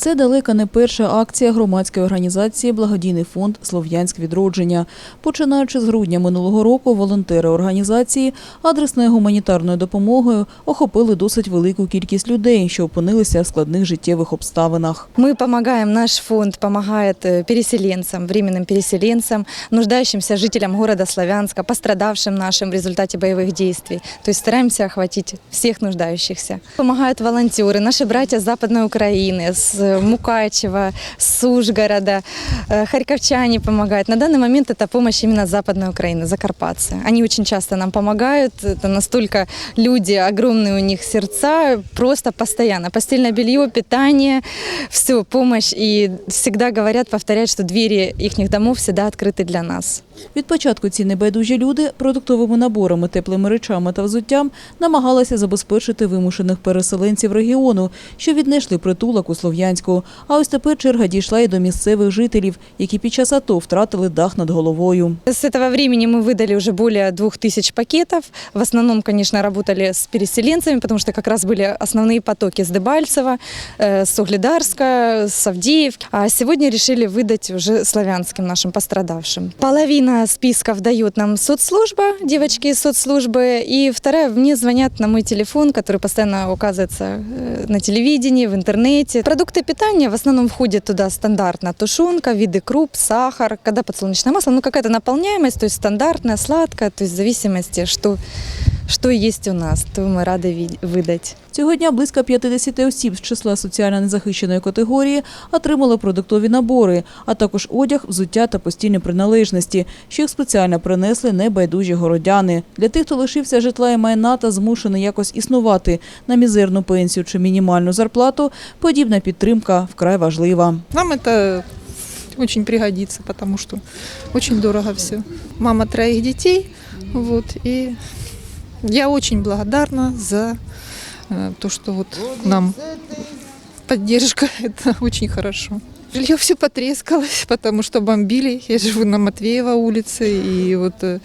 Це далека не перша акція громадської організації Благодійний фонд Слов'янськ відродження. Починаючи з грудня минулого року, волонтери організації адресною гуманітарною допомогою охопили досить велику кількість людей, що опинилися в складних життєвих обставинах. Мы помогаем, наш фонд помогает э, переселенцам, временным переселенцам, нуждающимся жителям города Славянска, пострадавшим нашим в результате боевых действий. То есть стараемся охватить всех нуждающихся. Помогают волонтеры, наши братья с Западной Украины, с э, Мукачева, с Ужгорода, э, харьковчане помогают. На данный момент это помощь именно с Западной Украины, Закарпатья. Они очень часто нам помогают, это настолько люди, огромные у них сердца, просто постоянно. Постельное белье, питание, все, помощь. И всегда говорят, повторяют, что двери их домов всегда открыты для нас. Від початку ці небайдужі люди продуктовими наборами, теплими речами та взуттям намагалися забезпечити вимушених переселенців регіону, що віднайшли притулок у Слов'янську. А ось тепер черга дійшла і до місцевих жителів, які під час АТО втратили дах над головою. С этого времени мы выдали уже более двух тысяч пакетов. В основном, конечно, работали с переселенцами, потому что как раз были основные потоки с Дебальцева, э, с Угледарска, с Авдеевки. А сегодня решили выдать уже славянским нашим пострадавшим. Половина списков дает нам соцслужба, девочки из соцслужбы, и вторая мне звонят на мой телефон, который постоянно указывается э, на телевидении, в интернете. Продукты питания в основном входит туда стандартно тушенка, виды круп, сахар, когда подсолнечное масло, ну какая-то наполняемость, то есть стандартная, сладкая, то есть в зависимости, что, что есть у нас, то мы рады ви- выдать. Цього дня близько 50 осіб з числа соціально незахищеної категорії отримали продуктові набори, а також одяг, взуття та постільні приналежності, що їх спеціально принесли небайдужі городяни. Для тих, хто лишився житла і майна та змушений якось існувати на мізерну пенсію чи мінімальну зарплату, подібна підтримка вкрай важлива. Нам это очень пригодится, потому что очень дорого все. Мама троих детей, вот, и я очень благодарна за э, то, что вот нам поддержка, это очень хорошо. Жилье все потрескалось, потому что бомбили. Я живу на Матвеева улице, и вот э,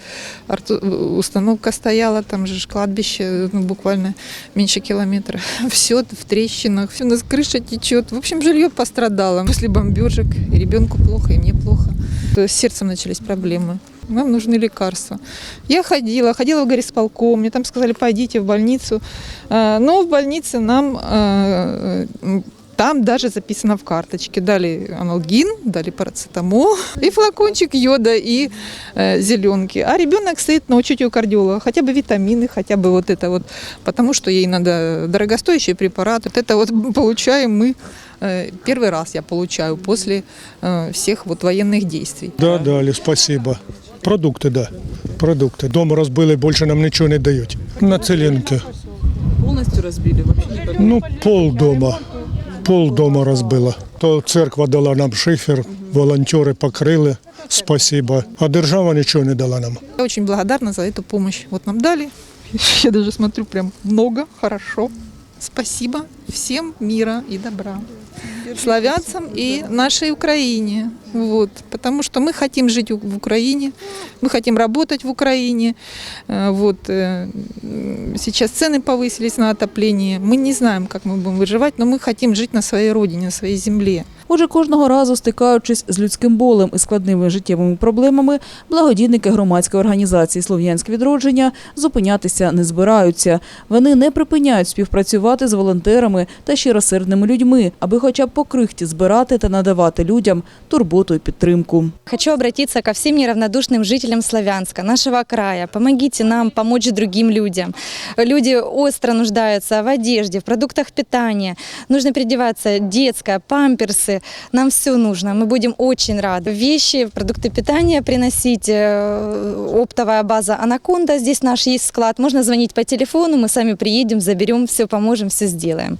э, установка стояла, там же кладбище, ну, буквально меньше километра. Все в трещинах, все у нас крыша течет. В общем, жилье пострадало после бомбежек. И ребенку плохо, и мне плохо. То есть С сердцем начались проблемы. Нам нужны лекарства. Я ходила, ходила в горисполком, мне там сказали, пойдите в больницу. А, Но в больнице нам а, там даже записано в карточке. Дали аналгин, дали парацетамол и флакончик йода и э, зеленки. А ребенок стоит на учете у кардиолога. Хотя бы витамины, хотя бы вот это вот. Потому что ей надо дорогостоящий препарат. Вот это вот получаем мы. э, Первый раз я получаю после э, всех вот военных действий. Да, дали, спасибо. Продукти, да. Продукти. Дома розбили, більше нам нічого не дають. На целинки. Повністю розбили, взагалі Ну, пол дома. Пол дома розбила. То церква дала нам шифер, волонтери покрили. Спасибо. А держава нічого не дала нам. Я очень благодарна за эту помощь. Вот нам дали. Я даже смотрю прям много, хорошо. Спасибо всем мира и добра. Славянцам и нашей Украине. Вот. Потому что мы хотим жить в Украине, мы хотим работать в Украине. Э, Вот. э, Сейчас цены повысились на отопление. Мы не знаем, как мы будем выживать, но мы хотим жить на своей родине, на своей земле. Отже, кожного разу стикаючись з людським болем і складними життєвими проблемами, благодійники громадської організації Слов'янське відродження зупинятися не збираються. Вони не припиняють співпрацювати з волонтерами та щиросердними людьми, аби хоча б по крихті збирати та надавати людям турботу і підтримку. Хочу обратиться ко всем неравнодушным жителям Славянска, нашего края. Помогите нам помочь другим людям. Люди остро нуждаются в одежде, в продуктах питания. Нужно переодеваться детское, памперсы. Нам все нужно. Мы будем очень рады. Вещи, продукты питания приносить. э, Оптовая база «Анаконда». Здесь наш есть склад. Можно звонить по телефону, мы сами приедем, заберем, все поможем, все сделаем.